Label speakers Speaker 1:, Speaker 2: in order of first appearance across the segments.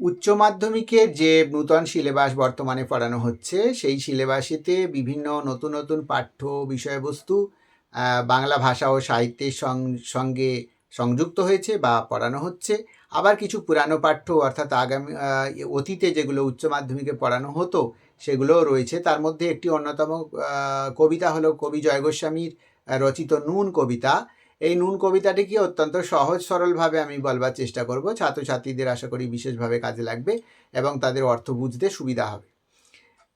Speaker 1: উচ্চ মাধ্যমিকের যে নূতন সিলেবাস বর্তমানে পড়ানো হচ্ছে, সেই সিলেবাসেতে বিভিন্ন নতুন নতুন পাঠ্য বিষয়বস্তু বাংলা ভাষা ও সাহিত্যের সঙ্গে সংযুক্ত হয়েছে বা পড়ানো হচ্ছে। আবার কিছু পুরানো পাঠ্য অর্থাৎ আগামী অতীতে যেগুলো উচ্চ মাধ্যমিকে পড়ানো হতো সেগুলোও রয়েছে। তার মধ্যে একটি অন্যতম কবিতা হলো কবি জয় গোস্বামীর রচিত নুন কবিতা। এই নুন কবিতাটিকে অত্যন্ত সহজ, সরলভাবে আমি বলবার চেষ্টা করব। ছাত্রছাত্রীদের আশা করি বিশেষভাবে কাজে লাগবে এবং তাদের অর্থ বুঝতে সুবিধা হবে।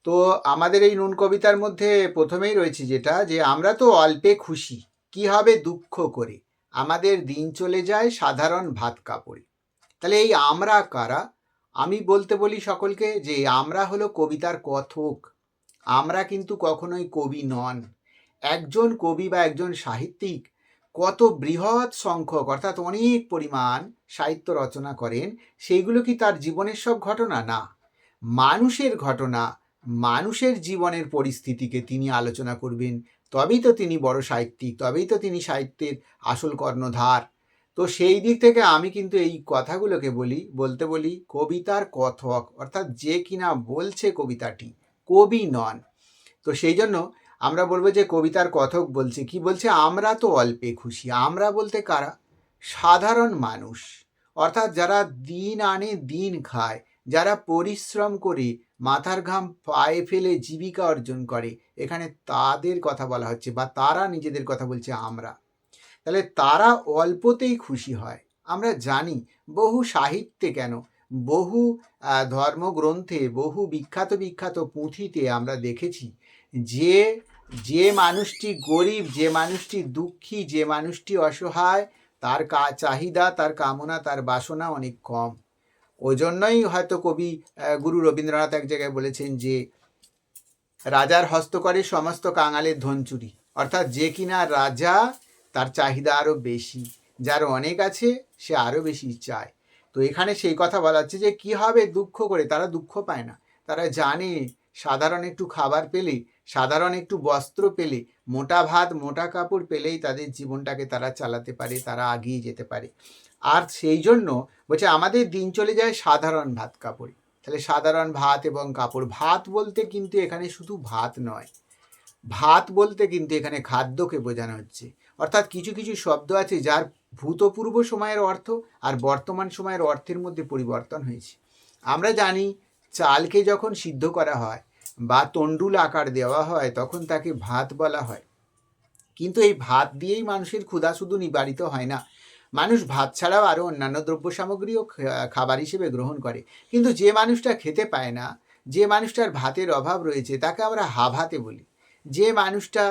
Speaker 1: তো আমাদের এই নুন কবিতার মধ্যে প্রথমেই রয়েছে যেটা যে, আমরা তো অল্পে খুশি, কি হবে দুঃখ করে? আমাদের দিন চলে যায় সাধারণ ভাত কাপড়ে। তাহলে এই আমরা কারা? আমি বলতে বলি সকলকে যে, আমরা হলো কবিতার কথক। আমরা কিন্তু কখনোই কবি নন। একজন কবি বা একজন সাহিত্যিক কত বৃহৎ সংখ্যক, অর্থাৎ অনেক পরিমাণ সাহিত্য রচনা করেন, সেইগুলো কি তার জীবনের সব ঘটনা? না। মানুষের ঘটনা, মানুষের জীবনের পরিস্থিতিকে তিনি আলোচনা করবেন। তবেই তো তিনি বড় সাহিত্যিক, তবেই তো তিনি সাহিত্যের আসল কর্ণধার। তো সেই দিক থেকে আমি কিন্তু এই কথাগুলোকে বলি, বলতে বলি, কবিতার কথক, অর্থাৎ যে কিনা বলছে কবিতাটি, কবি নন। তো সেই জন্য আমরা বলব যে কবিতার কথক বলছে কি? বলছে, আমরা তো অল্পে খুশি। আমরা বলতে কারা? সাধারণ মানুষ। অর্থাৎ যারা দিন আনে দিন খায়, যারা পরিশ্রম করে মাথার ঘাম পায়ে ফেলে জীবিকা অর্জন করে, এখানে তাদের কথা বলা হচ্ছে বা তারা নিজেদের কথা বলছে আমরা। তাহলে তারা অল্পতেই খুশি হয়। আমরা জানি বহু সাহিত্যে কেন? বহু ধর্মগ্রন্থে, বহু বিখ্যাত বিখ্যাত পুঁথিতে আমরা দেখেছি যে যে মানুষটি গরিব, যে মানুষটি দুঃখী, যে মানুষটি অসহায়, তার কা, চাহিদা, তার কামনা, তার বাসনা অনেক কম। ওই জন্যই হয়তো কবি গুরু রবীন্দ্রনাথ এক জায়গায় বলেছেন যে, রাজার হস্তকরে সমস্ত কাঙালের ধন চুরি। অর্থাৎ যে কিনা রাজা, তার চাহিদা আরও বেশি। যার অনেক আছে, সে আরও বেশি চায়। তো এখানে সেই কথা বলা হচ্ছে যে, কি হবে দুঃখ করে? তারা দুঃখ পায় না। তারা জানে, সাধারণ একটু খাবার পেলে সাধারণ একটু বস্ত্র পেলে মোটা ভাত, মোটা কাপড় পেলেই তাদের জীবনটাকে তারা চালাতে পারে, তারা এগিয়ে যেতে পারে। আর সেই জন্য বলছে, আমাদের দিন চলে যায় সাধারণ ভাত, কাপড়ে। তাহলে সাধারণ ভাত এবং কাপড়, ভাত বলতে কিন্তু এখানে শুধু ভাত নয়। ভাত বলতে কিন্তু এখানে খাদ্যকে বোঝানো হচ্ছে। অর্থাৎ কিছু কিছু শব্দ আছে যার ভূতপূর্ব সময়ের অর্থ আর বর্তমান সময়ের অর্থের মধ্যে পরিবর্তন হয়েছে। আমরা জানি চালকে যখন সিদ্ধ করা হয় বা তণ্ডুল আকার দেওয়া হয়, তখন তাকে ভাত বলা হয়। কিন্তু এই ভাত দিয়েই মানুষের ক্ষুধা শুধু নিবারিত হয় না। মানুষ ভাত ছাড়াও আরও অন্যান্য দ্রব্য সামগ্রীও খাবার হিসেবে গ্রহণ করে। কিন্তু যে মানুষটা খেতে পায় না, যে মানুষটার ভাতের অভাব রয়েছে, তাকে আমরা হাভাতে বলি। যে মানুষটা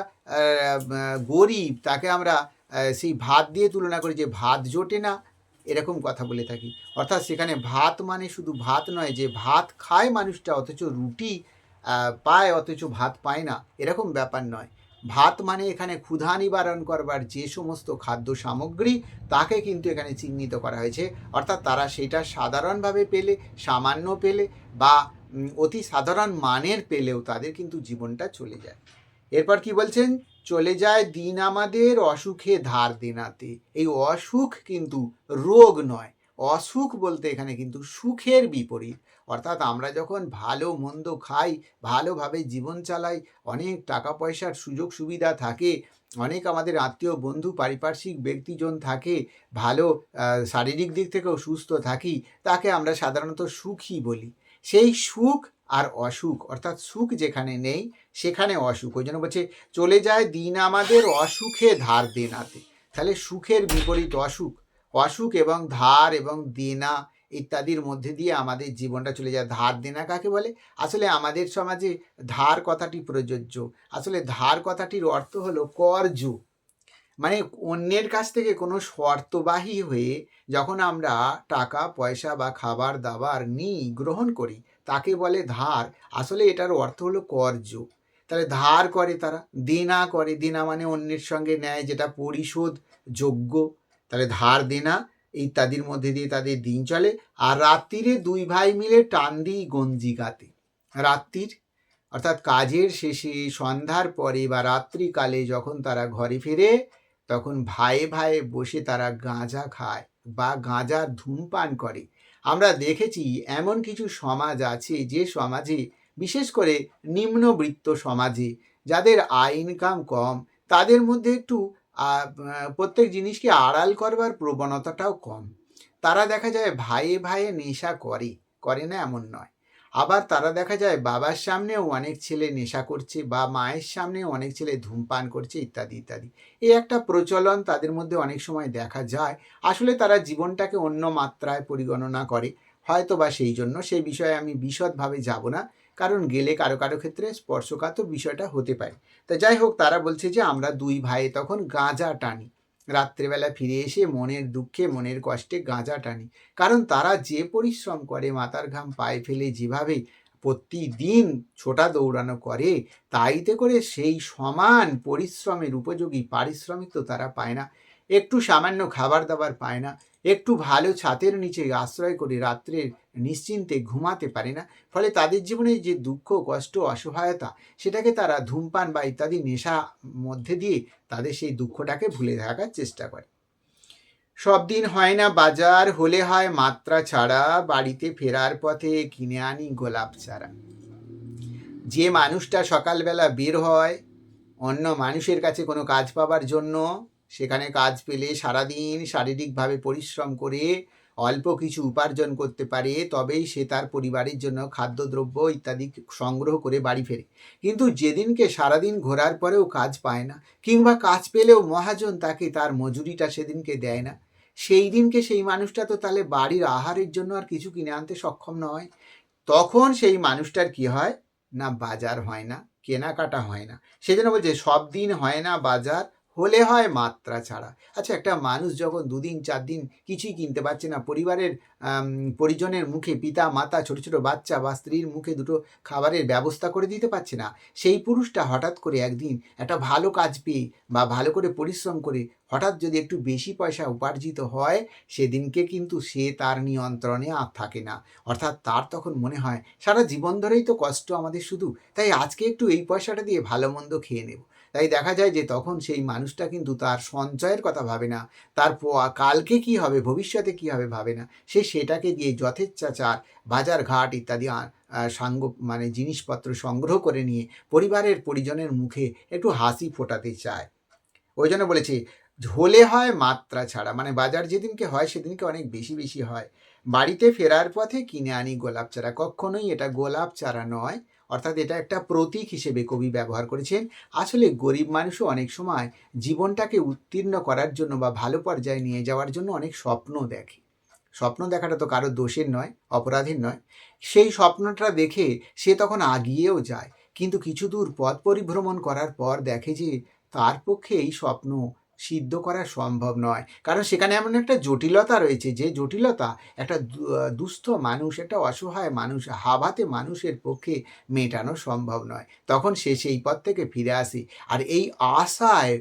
Speaker 1: গরিব, তাকে আমরা সেই ভাত দিয়ে তুলনা করি যে ভাত জোটে না, এরকম কথা বলে থাকি। অর্থাৎ সেখানে ভাত মানে শুধু ভাত নয়, যে ভাত খায় মানুষটা, অথচ রুটি পায়, অথচ ভাত পায় না। এরকম ব্যাপার নয়। ভাত মানে এখানে ক্ষুধা নিবারণ করবার যে সমস্ত খাদ্য সামগ্রী, তাকে কিন্তু এখানে চিহ্নিত করা হয়েছে। অর্থাৎ তারা সেটা সাধারণভাবে পেলে, সামান্য পেলে, বা অতি সাধারণ মানের পেলেও তাদের কিন্তু জীবনটা চলে যায়। এরপর কি বলছেন? চলে যায় দিন আমাদের অসুখে ধার দেনাতে। এই অসুখ কিন্তু রোগ নয়। অসুখ বলতে এখানে কিন্তু সুখের বিপরীত। অর্থাৎ আমরা যখন ভালো মন্দ খাই, ভালোভাবে জীবন চালাই, অনেক টাকা পয়সার সুযোগ সুবিধা থাকে, অনেক আমাদের আত্মীয় বন্ধু, পারিপার্শ্বিক ব্যক্তিজন থাকে, ভালো শারীরিক দিক থেকেও সুস্থ থাকি, তাকে আমরা সাধারণত সুখী বলি। সেই সুখ আর অসুখ, অর্থাৎ সুখ যেখানে নেই, সেখানে অসুখ। ওই জন্য বলছে, চলে যায় দিন আমাদের অসুখে ধার দেনাতে। তাহলে সুখের বিপরীত অসুখ অসুখ এবং ধার এবং দেনা ইত্যাদির মধ্যে দিয়ে আমাদের জীবনটা চলে যায়। ধার, দেনা কাকে বলে? আসলে আমাদের সমাজে ধার কথাটি প্রযোজ্য। আসলে ধার কথাটির অর্থ হলো কর্য মানে অন্যের কাছ থেকে কোনো শর্তবাহী হয়ে যখন আমরা টাকা, পয়সা বা খাবার, দাবার নিই, গ্রহণ করি, তাকে বলে ধার। আসলে এটার অর্থ হলো কর্য তাহলে ধার করে তারা, দেনা করে। দেনা মানে অন্যের সঙ্গে নেয় যেটা পরিশোধ, যোগ্য তাহলে ধার দেনা ইত্যাদির মধ্যে দিয়ে তাদের দিন চলে। আর রাত্রিরে দুই ভাই মিলে টান দিই গঞ্জিকাতে রাত্রির, অর্থাৎ কাজের শেষে সন্ধ্যার পরে বা রাত্রিকালে যখন তারা ঘরে ফেরে, তখন ভাইয়ে ভাইয়ে বসে তারা গাঁজা খায় বা গাঁজার ধূমপান করে। আমরা দেখেছি এমন কিছু সমাজ আছে যে সমাজে, বিশেষ করে নিম্নবৃত্ত সমাজে, যাদের আয় ইনকাম কম, তাদের মধ্যে একটু প্রত্যেক জিনিসকে আড়াল করবার প্রবণতাটাও কম। তারা দেখা যায় ভাইয়ে ভাইয়ে নেশা করে করে না এমন নয়। আবার তারা দেখা যায় বাবার সামনেও অনেক ছেলে নেশা করছে বা মায়ের সামনেও অনেক ছেলে ধূমপান করছে ইত্যাদি ইত্যাদি। এই একটা প্রচলন তাদের মধ্যে অনেক সময় দেখা যায়। আসলে তারা জীবনটাকে অন্য মাত্রায় পরিগণনা করে। হয়তো বা সেই জন্য সেই বিষয়ে আমি বিশদভাবে যাব না। কারণ গেলে কারও কারও ক্ষেত্রে স্পর্শকাতর বিষয়টা হতে পারে। তা যাই হোক, তারা বলছে যে আমরা দুই ভাই তখন গাঁজা টানি। রাত্রেবেলা ফিরে এসে মনের দুঃখে, মনের কষ্টে গাঁজা টানি। কারণ তারা যে পরিশ্রম করে, মাথার ঘাম পায়ে ফেলে যেভাবে প্রতিদিন ছোটা দৌড়ানো করে, তাইতে করে সেই সমান পরিশ্রমের উপযোগী, পারিশ্রমিক তো তারা পায় না। একটু সামান্য খাবার দাবার পায় না। একটু ভালো ছাতের নিচে আশ্রয় করে রাত্রে নিশ্চিন্তে ঘুমাতে পারে না। ফলে তাদের জীবনে যে দুঃখ, কষ্ট, অসহায়তা, সেটাকে তারা ধূমপান বা ইত্যাদি নেশা মধ্যে দিয়ে তাদের সেই দুঃখটাকে ভুলে থাকার চেষ্টা করে। সব দিন হয় না বাজার, হলে হয় মাত্রা ছাড়া, বাড়িতে ফেরার পথে কিনে আনি গোলাপ চারা। যে মানুষটা সকালবেলা বের হয়, অন্য মানুষের কাছে কোনো কাজ পাবার জন্য সেখানে কাজ পেলে সারাদিন শারীরিকভাবে পরিশ্রম করে অল্প কিছু উপার্জন করতে পারে, তবেই সে তার পরিবারের জন্য খাদ্যদ্রব্য ইত্যাদি সংগ্রহ করে বাড়ি ফেরে। কিন্তু যেদিনকে সারাদিন ঘোরার পরেও কাজ পায় না, কিংবা কাজ পেলেও মহাজন তাকে তার মজুরিটা সেদিনকে দেয় না, সেই দিনকে সেই মানুষটা তো তাহলে বাড়ির আহারের জন্য আর কিছু কিনে আনতে সক্ষম নয়। তখন সেই মানুষটার কি হয়? না, বাজার হয় না, কেনাকাটা হয় না। সেজন্য বলছে, সব দিন হয় না বাজার হলে হয় মাত্রা ছাড়া। আচ্ছা একটা মানুষ যখন দুদিন চার দিন কিছুই কিনতে পারছে না, পরিবারের পরিজনের মুখে পিতা, মাতা, ছোট ছোট বাচ্চা বা স্ত্রীর মুখে দুটো খাবারের ব্যবস্থা করে দিতে পারছে না, সেই পুরুষটা হঠাৎ করে একদিন একটা ভালো কাজ পেয়ে বা ভালো করে পরিশ্রম করে হঠাৎ যদি একটু বেশি পয়সা উপার্জিত হয়, সেদিনকে কিন্তু সে তার নিয়ন্ত্রণে আর থাকে না। অর্থাৎ তার তখন মনে হয়, সারা জীবন ধরেই তো কষ্ট আমাদের শুধু, তাই আজকে একটু এই পয়সাটা দিয়ে ভালো মন্দ খেয়ে নেব। তাই দেখা যায় যে তখন সেই মানুষটা কিন্তু তার সঞ্চয়ের কথা ভাবে না। তার কালকে কি হবে, ভবিষ্যতে কি হবে ভাবে না। সে সেটাকে দিয়ে যথেচ্ছাচার বাজার ঘাট ইত্যাদি সাঙ্গ মানে জিনিসপত্র সংগ্রহ করে নিয়ে পরিবারের পরিজনের মুখে একটু হাসি ফোটাতে চায়। ওই জন্য বলেছি ঝোলে হয় মাত্রা ছাড়া। মানে বাজার যেদিনকে হয় সেদিনকে অনেক বেশি বেশি হয়। বাড়িতে ফেরার পথে কিনে আনি গোলাপ চারা কখনোই এটা গোলাপ চারা নয়। অর্থাৎ এটা একটা প্রতীক হিসেবে কবি ব্যবহার করেছেন। আসলে গরিব মানুষও অনেক সময় জীবনটাকে উত্তীর্ণ করার জন্য বা ভালো পর্যায়ে নিয়ে যাওয়ার জন্য অনেক স্বপ্ন দেখে। স্বপ্ন দেখাটা তো কারও দোষের নয়, অপরাধের নয়। সেই স্বপ্নটা দেখে সে তখন আগিয়েও যায়। কিন্তু কিছু দূর পথ পরিভ্রমণ করার পর দেখে যে তার পক্ষে এই স্বপ্ন সিদ্ধ করা সম্ভব নয়। কারণ সেখানে এমন একটা জটিলতা রয়েছে যে জটিলতা একটা দুস্থ মানুষ, একটা অসহায় মানুষ, হাবাতে মানুষের পক্ষে মেটানো সম্ভব নয়। তখন সে সেই পথ থেকে ফিরে আসে। আর এই আশায়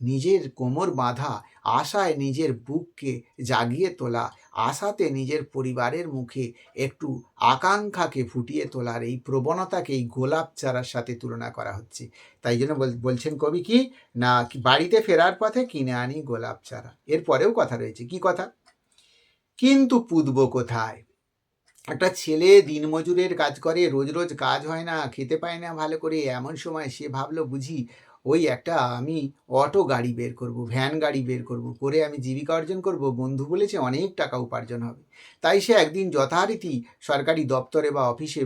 Speaker 1: নিজের কোমর বাঁধা, আশায় নিজের বুককে জাগিয়ে তোলা আশাতে নিজের পরিবারের মুখে একটু আকাঙ্ক্ষাকে ফুটিয়ে তোলার এই প্রবণতাকে এই গোলাপ চারার সাথে তুলনা করা হচ্ছে। তাই জন্য বল- বলছেন কবি কি, না বাড়িতে ফেরার পথে কিনে আনি গোলাপ চারা। এরপরেও কথা রয়েছে। কি কথা? কিন্তু পুতবো কোথায়? একটা ছেলে দিনমজুরের কাজ করে, রোজ রোজ কাজ হয় না, খেতে পায় না ভালো করে। এমন সময় সে ভাবলো, বুঝি ওই একটা আমি অটো গাড়ি বের করব ভ্যান গাড়ি বের করব, করে আমি জীবিকা অর্জন করব। বন্ধু বলেছে অনেক টাকা উপার্জন হবে। তাই সে একদিন যথারীতি সরকারি দপ্তরে বা অফিসে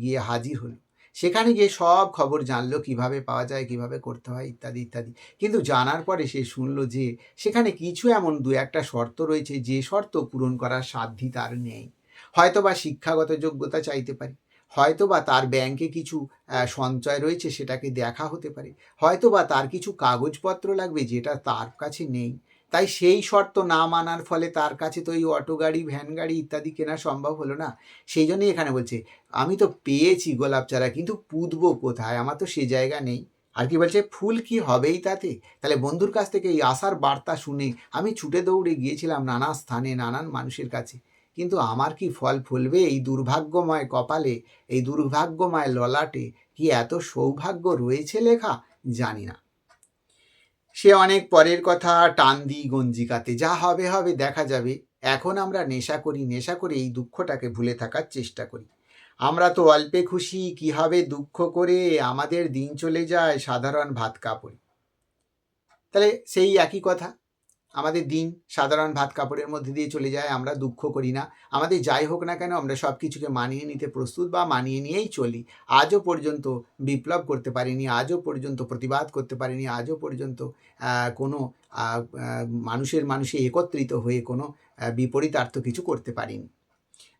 Speaker 1: গিয়ে হাজির হলো। সেখানে গিয়ে সব খবর জানলো, কীভাবে পাওয়া যায়, কীভাবে করতে হয়, ইত্যাদি ইত্যাদি। কিন্তু জানার পরে সে শুনলো যে, সেখানে কিছু এমন দু একটা শর্ত রয়েছে, যে শর্ত পূরণ করার সাধ্যি তার নেই। হয়তো বা শিক্ষাগত যোগ্যতা চাইতে পারে। হয়তো বা তার ব্যাংকে কিছু সঞ্চয় রয়েছে, সেটাকে দেখা হতে পারে। হয়তো বা তার কিছু কাগজপত্র লাগবে, যেটা তার কাছে নেই। তাই সেই শর্ত না মানার ফলে তার কাছে তো এই অটো গাড়ি ভ্যান গাড়ি ইত্যাদি কেনা সম্ভব হলো না। সেই জন্যই এখানে বলছে, আমি তো পেয়েছি গোলাপ চারা, কিন্তু পুঁতবো কোথায়? আমার তো সে জায়গা নেই। আর কি বলছে, ফুল কি হবেই তাতে? তাহলে বন্ধুর কাছ থেকে এই আশার বার্তা শুনে আমি ছুটে দৌড়ে গিয়েছিলাম নানা স্থানে, নানান মানুষের কাছে। কিন্তু আমার কি ফল ফুলবে? এই দুর্ভাগ্যময় কপালে, এই দুর্ভাগ্যময় ললাটে কি এত সৌভাগ্য রয়েছে লেখা? জানি না। সে অনেক পরের কথা, টান দিই গঞ্জিকাতে, যা হবে হবে দেখা যাবে। এখন আমরা নেশা করি, নেশা করে এই দুঃখটাকে ভুলে থাকার চেষ্টা করি। আমরা তো অল্পে খুশি, কি হবে দুঃখ করে? আমাদের দিন চলে যায় সাধারণ ভাত কাপড়। তাহলে সেই একই কথা। আমাদের দিন সাধারণ ভাত কাপড়ের মধ্যে দিয়ে চলে যায়, আমরা দুঃখ করি না। আমাদের যাই হোক না কেন, আমরা সব কিছুকে মানিয়ে নিতে প্রস্তুত বা মানিয়ে নিয়েই চলি। আজও পর্যন্ত বিপ্লব করতে পারিনি, আজও পর্যন্ত প্রতিবাদ করতে পারিনি, আজও পর্যন্ত কোনো মানুষের মানুষে একত্রিত হয়ে কোনো বিপরীতার্থ কিছু করতে পারিনি।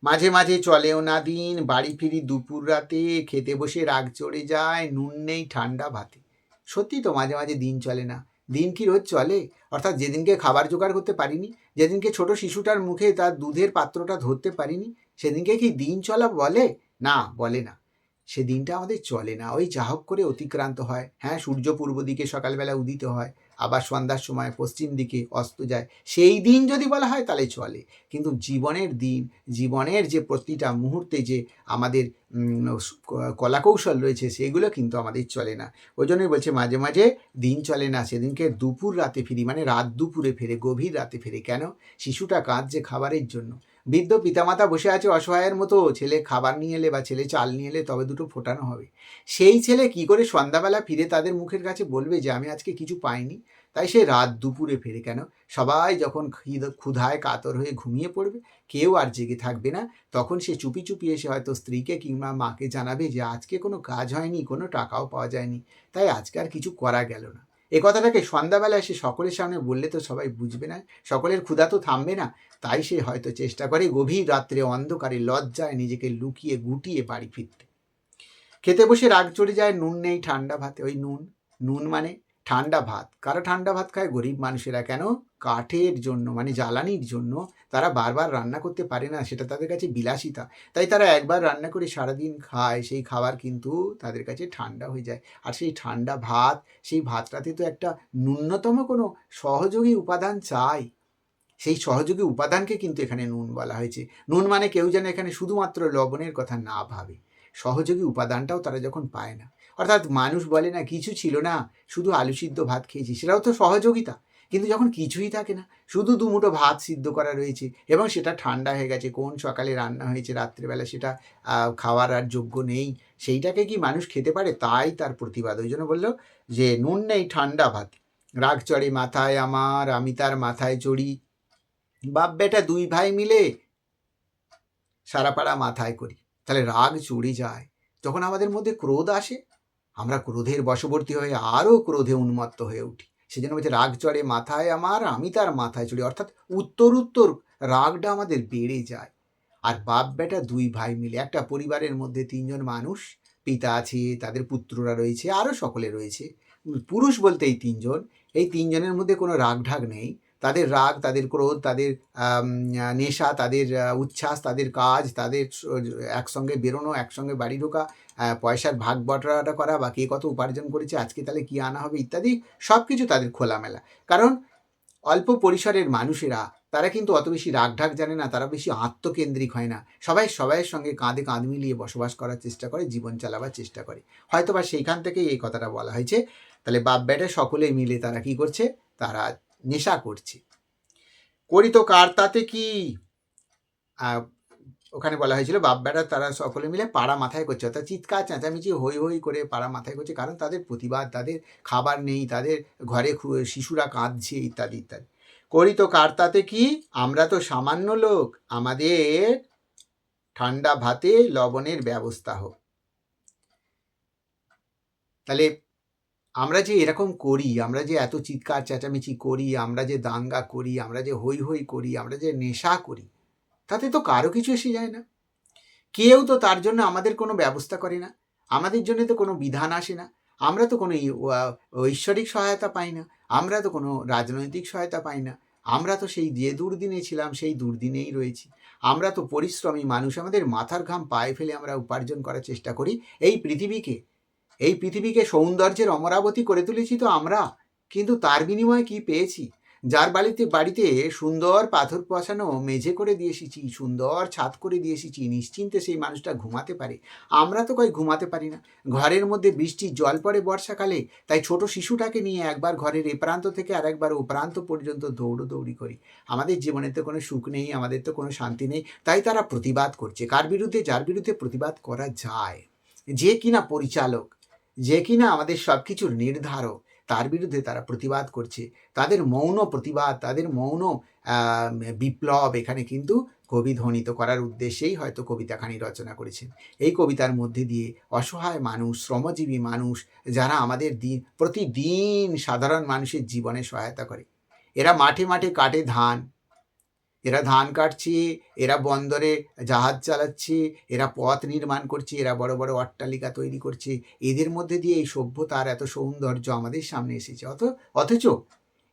Speaker 1: মাঝে মাঝে চলেও না দিন, বাড়ি ফিরি দুপুর রাতে, খেতে বসে রাগ চড়ে যায়, নুন নেই ঠান্ডা ভাতে। সত্যি তো মাঝে মাঝে দিন চলে না। দিন কি রোজ চলে? অর্থাৎ যেদিনকে খাবার জোগাড় করতে পারিনি, যেদিনকে ছোট শিশুটার মুখে তার দুধের পাত্রটা ধরতে পারিনি, সেদিনকে কি দিন চলা বলে? না বলে না। সে দিনটা আমাদের চলে না। ওই চাহোক করে অতিক্রান্ত হয়। হ্যাঁ সূর্য পূর্ব দিকে সকালবেলা উদিত হয়। আবার সন্ধ্যার সময় পশ্চিম দিকে অস্ত যায়। সেই দিন যদি বলা হয় তাহলে চলে। কিন্তু জীবনের দিন, জীবনের যে প্রতিটা মুহূর্তে যে আমাদের কলাকৌশল রয়েছে, সেগুলো কিন্তু আমাদের চলে না। ওই জন্যই বলছে মাঝে মাঝে দিন চলে না। সেদিনকে দুপুর রাতে ফিরি। মানে রাত দুপুরে ফেরে, গভীর রাতে ফেরে। কেন? শিশুটা কাঁদছে খাবারের জন্য। বৃদ্ধ পিতামাতা বসে আছে অসহায়ের মতো, ছেলে খাবার নিয়ে এলে বা ছেলে চাল নিয়ে এলে তবে দুটো ফোটানো হবে। সেই ছেলে কি করে সন্ধ্যাবেলা ফিরে তাদের মুখের কাছে বলবে যে, আমি আজকে কিছু পাইনি। তাই সে রাত দুপুরে ফেরে কেন? সবাই যখন ক্ষুধায় কাতর হয়ে ঘুমিয়ে পড়বে, কেউ আর জেগে থাকবে না। তখন সে চুপি চুপি এসে হয়তো স্ত্রীকে কিংবা মাকে জানাবে যে, আজকে কোনো কাজ হয়নি, কোনো টাকাও পাওয়া যায়নি। তাই আজকে আর কিছু করা গেল না। এ কথাটাকে সন্ধ্যাবেলা এসে সকলের সামনে বললে তো সবাই বুঝবে না, সকলের ক্ষুধা তো থামবে না, তাই সে হয়তো চেষ্টা করে গভীর রাত্রে অন্ধকারে লজ্জায় নিজেকে লুকিয়ে গুটিয়ে বাড়ি ফিরতে। খেতে বসে রাগ চড়ে যায় নুন নেই ঠান্ডা ভাতে, ওই নুন নুন মানে ঠান্ডা ভাত, কারও ঠান্ডা ভাত খায় গরিব মানুষেরা কেন? কাঠের জন্য মানে জ্বালানির জন্য তারা বারবার রান্না করতে পারে না, সেটা তাদের কাছে বিলাসিতা। তাই তারা একবার রান্না করে সারাদিন খায়, সেই খাবার কিন্তু তাদের কাছে ঠান্ডা হয়ে যায়। আর সেই ঠান্ডা ভাত, সেই ভাতটাতে তো একটা ন্যূনতম কোনো সহযোগী উপাদান চাই। সেই সহযোগী উপাদানকে কিন্তু এখানে নুন বলা হয়েছে। নুন মানে কেউ যেন এখানে শুধুমাত্র লবণের কথা না ভাবে। সহযোগী উপাদানটাও তারা যখন পায় না। অর্থাৎ মানুষ বলে না, কিছু ছিল না, শুধু আলু সিদ্ধ ভাত খেয়েছি। সেটাও তো সহযোগিতা। কিন্তু যখন কিছুই থাকে না, শুধু দুমুঠো ভাত সিদ্ধ করা রয়েছে এবং সেটা ঠান্ডা হয়ে গেছে, কোন সকালে রান্না হয়েছে, রাত্রেবেলা সেটা খাওয়ার আর যোগ্য নেই, সেইটাকে কি মানুষ খেতে পারে? তাই তার প্রতিবাদ। ওই জন্য বলল যে, নুন নেই, ঠান্ডা ভাত। রাগ চড়ে মাথায় আমার, আমি তার মাথায় চড়ি। বাপ বেটা দুই ভাই মিলে সারা পাড়া মাথায় করি। তাহলে রাগ চড়ে যায়। যখন আমাদের মধ্যে ক্রোধ আসে, আমরা ক্রোধের বশবর্তী হয়ে আরও ক্রোধে উন্মত্ত হয়ে উঠি। সেজন্য বলছে, রাগ চড়ে মাথায় আমার, আমি তার মাথায় চড়ি। অর্থাৎ উত্তর উত্তর রাগটা আমাদের বেড়ে যায়। আর বাপ বেটা দুই ভাই মিলে, একটা পরিবারের মধ্যে তিনজন মানুষ, পিতা আছে, তাদের পুত্ররা রয়েছে, আরও সকলে রয়েছে। পুরুষ বলতে এই তিনজন। এই তিনজনের মধ্যে কোনো রাগ ঢাক নেই। তাদের রাগ, তাদের ক্রোধ, তাদের নেশা, তাদের উচ্ছ্বাস, তাদের কাজ, তাদের একসঙ্গে বেরোনো, একসঙ্গে বাড়ি ঢোকা পয়সার ভাগ বটরাটা করা বা কে কত উপার্জন করেছে, আজকে তাহলে কি আনা হবে ইত্যাদি সব কিছু তাদের খোলামেলা। কারণ অল্প পরিসরের মানুষেরা, তারা কিন্তু অত বেশি রাগ ঢাক জানে না, তারা বেশি আত্মকেন্দ্রিক হয় না। সবাই সবাইয়ের সঙ্গে কাঁধে কাঁধ মিলিয়ে বসবাস করার চেষ্টা করে, জীবন চালাবার চেষ্টা করে। হয়তো বা সেইখান থেকেই এই কথাটা বলা হয়েছে, তাহলে বাপ বেটা সকলে মিলে তারা কি করছে, তারা নেশা করছে। করি তো কার তাতে কি? ওখানে বলা হয়েছিল বাপ বেটা তারা সকলে মিলে পাড়া মাথায় করছে, অর্থাৎ চিৎকার, চেঁচামেচি হই হই করে পাড়া মাথায় করছে, কারণ তাদের প্রতিবাদ, তাদের খাবার নেই, তাদের ঘরে শিশুরা কাঁদছে, ইত্যাদি ইত্যাদি। করি তো কার তাতে কি? আমরা তো সামান্য লোক, আমাদের ঠান্ডা ভাতে লবণের ব্যবস্থা হোক। তাহলে আমরা যে এরকম করি, আমরা যে এত চিৎকার, চেঁচামেচি করি, আমরা যে দাঙ্গা করি, আমরা যে হই হই করি, আমরা যে নেশা করি, তাতে তো কারও কিছু এসে যায় না। কেউ তো তার জন্য আমাদের কোনো ব্যবস্থা করে না, আমাদের জন্য তো কোনো বিধান আসে না, আমরা তো কোনো ঐশ্বরিক সহায়তা পাই না, আমরা তো কোনো রাজনৈতিক সহায়তা পাই না, আমরা তো সেই যে দুর্দিনে ছিলাম, সেই দুর্দিনেই রয়েছি। আমরা তো পরিশ্রমী মানুষ, আমাদের মাথার ঘাম পায়ে ফেলে আমরা উপার্জন করার চেষ্টা করি, এই পৃথিবীকে এই পৃথিবীকে সৌন্দর্যের অমরাবতী করে তুলেছি তো আমরা, কিন্তু তার বিনিময়ে কি পেয়েছি? যার বাড়িতে বাড়িতে সুন্দর পাথর বসানো মেঝে করে দিয়ে এসেছি, সুন্দর ছাদ করে দিয়ে এসেছি, নিশ্চিন্তে সেই মানুষটা ঘুমাতে পারে। আমরা তো কই ঘুমাতে পারি না। ঘরের মধ্যে বৃষ্টির জল পড়ে বর্ষাকালে, তাই ছোট শিশুটাকে নিয়ে একবার ঘরের এ প্রান্ত থেকে আরেকবার ও প্রান্ত পর্যন্ত দৌড়দৌড়ি করি। আমাদের জীবনে তো কোনো সুখ নেই, আমাদের তো কোনো শান্তি নেই, তাই তারা প্রতিবাদ করছে। কার বিরুদ্ধে? যার বিরুদ্ধে প্রতিবাদ করা যায়। যে কিনা পরিচালক যে কিনা আমাদের সব কিছুর নির্ধারক, তার বিরুদ্ধে তারা প্রতিবাদ করছে। তাদের মৌন প্রতিবাদ, তাদের মৌন বিপ্লব এখানে কিন্তু কবি ধ্বনিত করার উদ্দেশ্যেই হয়তো কবিতাখানি রচনা করেছেন। এই কবিতার মধ্যে দিয়ে অসহায় মানুষ, শ্রমজীবী মানুষ, যারা আমাদের দিন প্রতিদিন সাধারণ মানুষের জীবনে সহায়তা করে, এরা মাঠে মাঠে কাটে ধান এরা ধান কাটছে, এরা বন্দরে জাহাজ চালাচ্ছে, এরা পথ নির্মাণ করছে, এরা বড় বড় অট্টালিকা তৈরি করছে। এদের মধ্যে দিয়ে এই সভ্যতার এত সৌন্দর্য আমাদের সামনে এসেছে। অথ, অথচ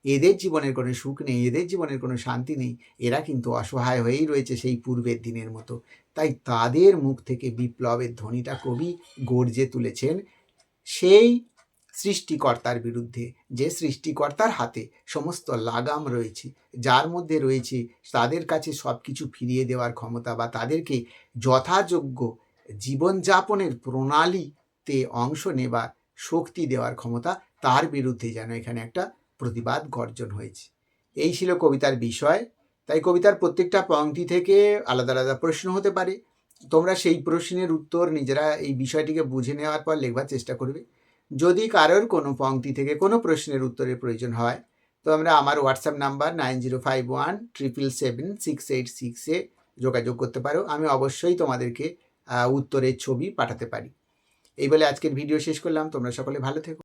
Speaker 1: এদের জীবনের কোনো সুখ নেই, এদের জীবনের কোনো শান্তি নেই। এরা কিন্তু অসহায় হয়েই রয়েছে সেই পূর্বের দিনের মতো। তাই তাদের মুখ থেকে বিপ্লবের ধ্বনিটা কবি গর্জে তুলেছেন। সেই সৃষ্টিকর্তার বিরুদ্ধে, যে সৃষ্টিকর্তার হাতে সমস্ত লাগাম রয়েছে, যার মধ্যে রয়েছে তাদের কাছে সব কিছু ফিরিয়ে দেওয়ার ক্ষমতা বা তাদেরকে যথাযোগ্য জীবনযাপনের প্রণালীতে অংশ নেবার শক্তি দেওয়ার ক্ষমতা, তার বিরুদ্ধে যেন এখানে একটা প্রতিবাদ গর্জন হয়েছে। এই ছিল কবিতার বিষয়। তাই কবিতার প্রত্যেকটা পংক্তি থেকে আলাদা আলাদা প্রশ্ন হতে পারে। তোমরা সেই প্রশ্নের উত্তর নিজেরা এই বিষয়টিকে বুঝে নেওয়ার পর লেখবার চেষ্টা করবে। যদি কারোর কোনো পংক্তি থেকে কোনো প্রশ্নের উত্তরের প্রয়োজন হয়, তো আমরা আমার WhatsApp number nine zero five one triple seven six eight সিক্সে যোগাযোগ করতে পারো। আমি অবশ্যই তোমাদেরকে উত্তরের ছবি পাঠাতে পারি। এই বলে আজকের ভিডিও শেষ করলাম। তোমরা সকলে ভালো থেকো।